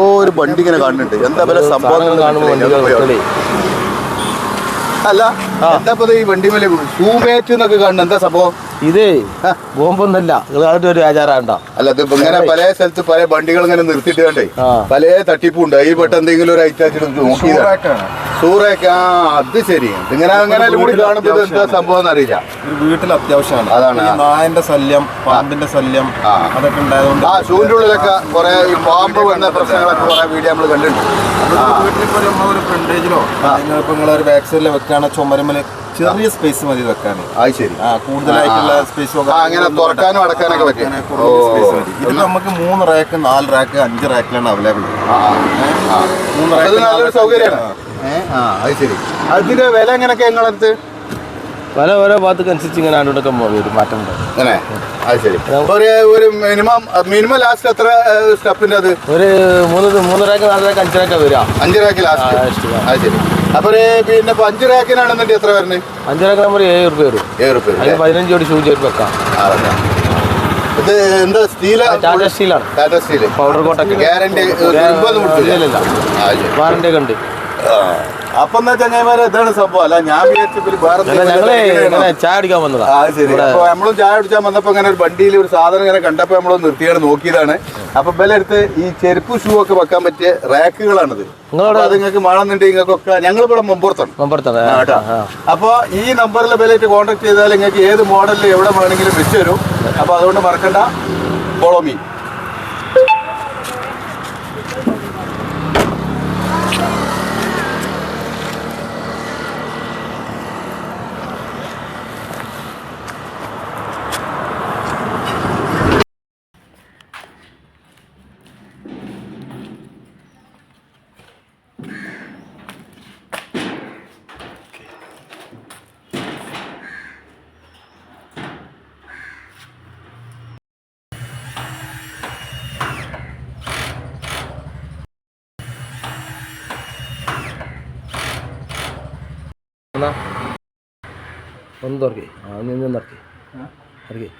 ഒരു വണ്ടി ഇങ്ങനെ കാണുന്നുണ്ട്. എന്താ പോലെ സംഭവം അല്ല എന്താ ഈ വണ്ടി മേലെ സൂമേറ്റ് എന്നൊക്കെ കാണുന്നത് എന്താ സംഭവം? ഇതേ ബോംബൊന്നല്ല. നിങ്ങൾ അതിന്റെ ഒരു ആചാരണ്ട അല്ല ഇത് ഇങ്ങനെ പല സ്ഥലത്ത് പല വണ്ടികൾ ഇങ്ങനെ നിർത്തിയിട്ട്. പല തട്ടിപ്പുണ്ട്. അതിൽ പെട്ട എന്തെങ്കിലും ഒരു ഐറ്റാച്ചിട്ട് സൂറയൊക്കെ ആ അത് ശരി. ഇങ്ങനെ അങ്ങനെ കൂടി കാണുമ്പോൾ എന്താ സംഭവം അറിയില്ല ഒരു വീട്ടിൽ അത്യാവശ്യമാണ്. അതാണ്. ഈ നായന്റെ ശല്യം പാമ്പിന്റെ ശല്യം അതൊക്കെ ഉണ്ടായതുകൊണ്ട് ആ ഷൂവിന്റെ ഉള്ളിലൊക്കെ കുറെ ഈ പാമ്പ് വന്ന പ്രശ്നങ്ങളൊക്കെ കുറെ വീഡിയോ നമ്മൾ കണ്ടിട്ടുണ്ട്. വീട്ടിൽ വീട്ടിലിപ്പോ നമ്മളൊരു ഫ്രണ്ടേജിലോ നിങ്ങളിപ്പോ നിങ്ങളൊരു ബാക്ക് സൈഡിൽ വെക്കാണ് ചുമരുമൽ ചെറിയ സ്പേസ് മതി വെക്കാൻ. അത് ശരി. ആ കൂടുതലായിട്ടുള്ള സ്പേസ് അങ്ങനെ തുറക്കാനും അടക്കാനൊക്കെ. ഓ. ഇതിൽ നമുക്ക് മൂന്ന് റാക്ക് നാല് റാക്ക് അഞ്ച് റാക്കിലാണ് അവൈലബിൾ. മൂന്ന് റാക്ക് സൗകര്യമാണ്. അത് ശരി. അതിന്റെ വില എങ്ങനെയൊക്കെ നിങ്ങളടുത്ത്? പല ഓരോ ഭാഗത്തേക്ക് അനുസരിച്ച് ഇങ്ങനെ ആണ്ടൊക്കെ ഒരു മാറ്റം ഉണ്ട് അങ്ങനെ അത് ശരി. ഒരു ഒരു മിനിമം മിനിമം ലാസ്റ്റ് എത്ര സ്റ്റെപ്പിന്റെ അത്? ഒരു മൂന്ന് മൂന്ന് റാക്ക് നാല് റാക്ക് അഞ്ച് റാക്ക് വരിക. അഞ്ച് റാക്ക് ലാസ്റ്റ് അത് ശരി. അപ്പൊ ഒരു പിന്നെ ഇപ്പൊ അഞ്ച് റാക്കിനാണെന്നുണ്ടെങ്കിൽ എത്ര വരുന്നത് അഞ്ച് റാക്ക് നമ്മൾ ഏഴ് റുപ്യ വരും. ഏഴ് റുപ്യ അതിന് പതിനഞ്ച് കോടി ഷൂ ചേർത്ത് വെക്കാം. ഇത് എന്താ സ്റ്റീൽ? ടാറ്റ സ്റ്റീലാണ് ടാറ്റ സ്റ്റീൽ പൗഡർ കോട്ടൊക്കെ. ഗ്യാരണ്ടി വാറണ്ടി ഒക്കെ ഉണ്ട്. അപ്പൊ എന്താ ചങ്ങായിമാരെ ഇതാണ് സംഭവം. അല്ല ഞാൻ വിചാരിച്ചു? ചായ അടിക്കാൻ വന്നതാ. ശരി. അപ്പൊ നമ്മളും ചായ കുടിച്ചാൽ വന്നപ്പോ അങ്ങനെ ഒരു വണ്ടിയിൽ ഒരു സാധനം ഇങ്ങനെ കണ്ടപ്പോ നമ്മൾ നിർത്തിയാണ് നോക്കിയതാണ്. അപ്പൊ ബലെടുത്ത് ഈ ചെരുപ്പ് ഷൂ ഒക്കെ വെക്കാൻ പറ്റിയ റാക്കുകളാണിത്. അത് നിങ്ങൾക്ക് വേണമെന്നുണ്ടെങ്കിൽ നിങ്ങൾക്കൊക്കെ ഞങ്ങൾ ഇവിടെ മുമ്പുറത്താണ്. കേട്ടോ. അപ്പൊ ഈ നമ്പറിലെ ബലായിട്ട് കോൺടാക്ട് ചെയ്താൽ നിങ്ങൾക്ക് ഏത് മോഡലിൽ എവിടെ വേണമെങ്കിലും വെച്ചു തരും. അപ്പൊ അതുകൊണ്ട് മറക്കണ്ട. ഫോളോ മീ ഒന്ന് തുറക്കി. ആ ഒന്ന് ഇറക്കി. ഇറക്കി.